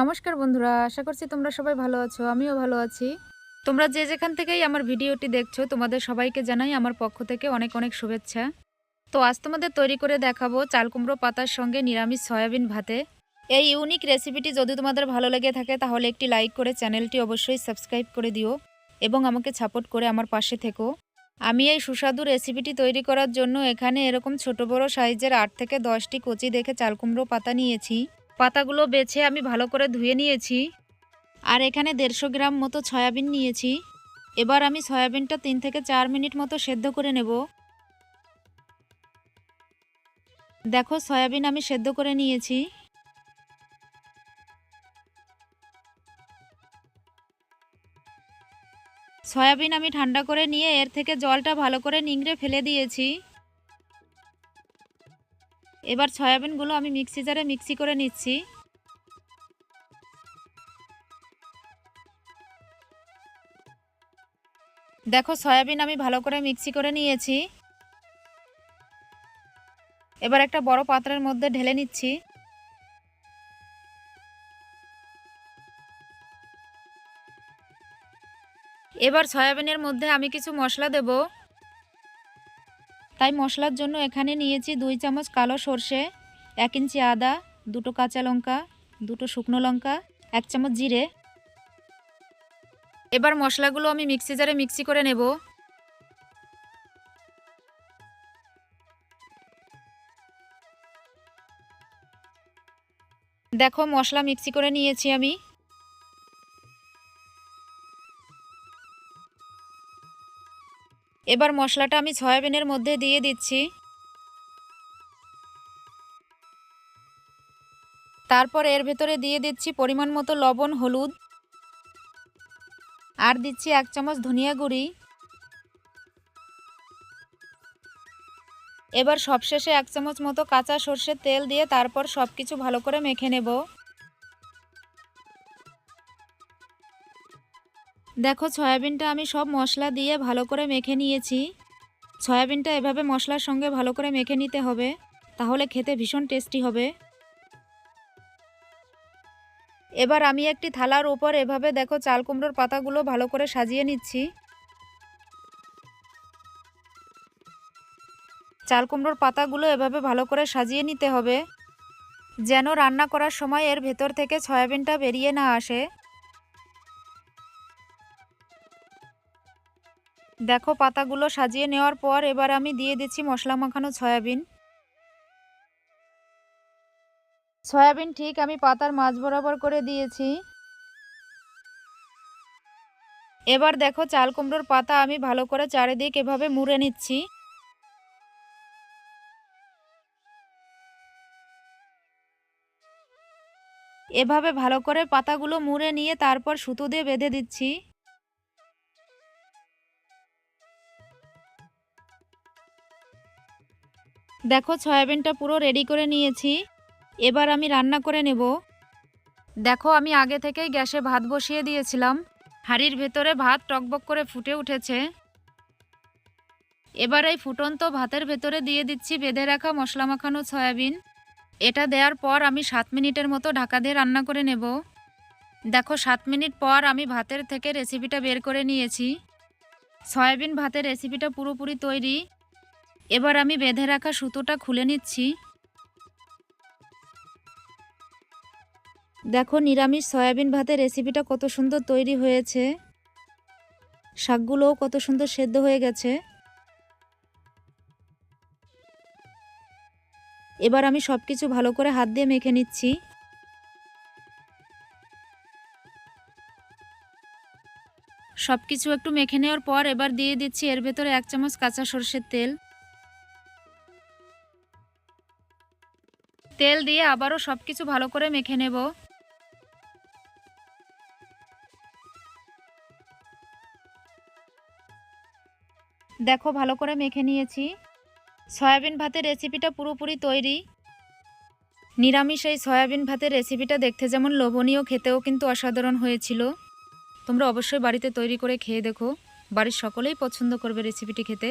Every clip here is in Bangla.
নমস্কার বন্ধুরা, আশা করছি তোমরা সবাই ভালো আছো, আমিও ভালো আছি। তোমরা যে যেখান থেকেই আমার ভিডিওটি দেখছ, তোমাদের সবাইকে জানাই আমার পক্ষ থেকে অনেক অনেক শুভেচ্ছা। তো আজ তোমাদের তৈরি করে দেখাবো চাল কুমড়ো পাতার সঙ্গে নিরামিষ সয়াবিন ভাতে। এই ইউনিক রেসিপিটি যদি তোমাদের ভালো লেগে থাকে, তাহলে একটি লাইক করে চ্যানেলটি অবশ্যই সাবস্ক্রাইব করে দিও এবং আমাকে সাপোর্ট করে আমার পাশে থেকো। আমি এই সুস্বাদু রেসিপিটি তৈরি করার জন্য এখানে এরকম ছোট বড় সাইজের আট থেকে দশটি কচি দেখে চাল কুমড়ো পাতা নিয়েছি। পাতাগুলো বেছে আমি ভালো করে ধুয়ে নিয়েছি। আর এখানে দেড়শো গ্রাম মতো সয়াবিন নিয়েছি। এবার আমি সয়াবিনটা তিন থেকে চার মিনিট মতো সেদ্ধ করে নেব। দেখো, সয়াবিন আমি সেদ্ধ করে নিয়েছি। সয়াবিন আমি ঠান্ডা করে নিয়ে এর থেকে জলটা ভালো করে নিংড়ে ফেলে দিয়েছি। এবার সয়াবিনগুলো আমি মিক্সি জারে মিক্সি করে নিচ্ছি। দেখো, সয়াবিন আমি ভালো করে মিক্সি করে নিয়েছি। এবার একটা বড় পাত্রের মধ্যে ঢেলে নিচ্ছি। এবার সয়াবিনের মধ্যে আমি কিছু মশলা দেব। তাই মশলার জন্য এখানে নিয়েছি দুই চামচ কালো সর্ষে, এক ইঞ্চি আদা, দুটো কাঁচা লঙ্কা, দুটো শুকনো লঙ্কা, এক চামচ জিরে। এবার মশলাগুলো আমি মিক্সি জারে মিক্সি করে নেব। দেখো মশলা মিক্সি করে নিয়েছি আমি। এবার মশলাটা আমি সয়াবিনের মধ্যে দিয়ে দিচ্ছি। তারপর এর ভেতরে দিয়ে দিচ্ছি পরিমাণ মতো লবণ, হলুদ। আর দিচ্ছি এক চামচ ধনিয়া গুঁড়ি। এবার সবশেষে এক চামচ মতো কাঁচা সর্ষের তেল দিয়ে তারপর সব কিছু ভালো করে মেখে নেব। দেখো, সয়াবিনটা আমি সব মশলা দিয়ে ভালো করে মেখে নিয়েছি। সয়াবিনটা এভাবে মশলার সঙ্গে ভালো করে মেখে নিতে হবে, তাহলে খেতে ভীষণ টেস্টি হবে। এবার আমি একটি থালার উপর এভাবে দেখো, চাল কুমড়োর পাতাগুলো ভালো করে সাজিয়ে নিচ্ছি। চাল কুমড়োর পাতাগুলো এভাবে ভালো করে সাজিয়ে নিতে হবে, যেন রান্না করার সময় এর ভেতর থেকে সয়াবিনটা বেরিয়ে না আসে। দেখো পাতাগুলো সাজিয়ে নেওয়ার পর এবার আমি দিয়ে দিচ্ছি মশলা মাখানো সয়াবিন। সয়াবিন ঠিক আমি পাতার মাছ বরাবর করে দিয়েছি। এবার দেখো চাল কুমড়োর পাতা আমি ভালো করে চারিদিক এভাবে মুড়ে নিচ্ছি। এভাবে ভালো করে পাতাগুলো মুড়ে নিয়ে তারপর সুতো দিয়ে বেঁধে দিচ্ছি। দেখো, সয়াবিনটা পুরো রেডি করে নিয়েছি। এবার আমি রান্না করে নেব। দেখো, আমি আগে থেকেই গ্যাসে ভাত বসিয়ে দিয়েছিলাম। হাঁড়ির ভেতরে ভাত টকবক করে ফুটে উঠেছে। এবার এই ফুটন্ত ভাতের ভেতরে দিয়ে দিচ্ছি বেঁধে রাখা মশলা মাখানো সয়াবিন। এটা দেওয়ার পর আমি সাত মিনিটের মতো ঢাকা দিয়ে রান্না করে নেব। দেখো, সাত মিনিট পর আমি ভাতের থেকে রেসিপিটা বের করে নিয়েছি। সয়াবিন ভাতের রেসিপিটা পুরোপুরি তৈরি। এবার আমি বেঁধে রাখা সুতোটা খুলে নিচ্ছি। দেখো নিরামিষ সয়াবিন ভাতের রেসিপিটা কত সুন্দর তৈরি হয়েছে। শাকগুলোও কত সুন্দর সেদ্ধ হয়ে গেছে। এবার আমি সব কিছু ভালো করে হাত দিয়ে মেখে নিচ্ছি। সব কিছু একটু মেখে নেওয়ার পর এবার দিয়ে দিচ্ছি এর ভেতরে এক চামচ কাঁচা সর্ষের তেল। তেল দিয়ে আবারও সব কিছু ভালো করে মেখে নেব। দেখো, ভালো করে মেখে নিয়েছি। সয়াবিন ভাতের রেসিপিটা পুরোপুরি তৈরি। নিরামিষ এই সয়াবিন ভাতের রেসিপিটা দেখতে যেমন লোভনীয়, খেতেও কিন্তু অসাধারণ হয়েছিল। তোমরা অবশ্যই বাড়িতে তৈরি করে খেয়ে দেখো। বাড়ির সকলেই পছন্দ করবে রেসিপিটি খেতে।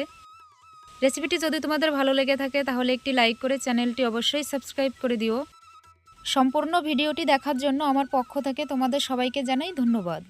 রেসিপিটি যদি তোমাদের ভালো লেগে থাকে, তাহলে একটি লাইক করে চ্যানেলটি অবশ্যই সাবস্ক্রাইব করে দিও। সম্পূর্ণ ভিডিওটি দেখার জন্য আমার পক্ষ থেকে তোমাদের সবাইকে জানাই ধন্যবাদ।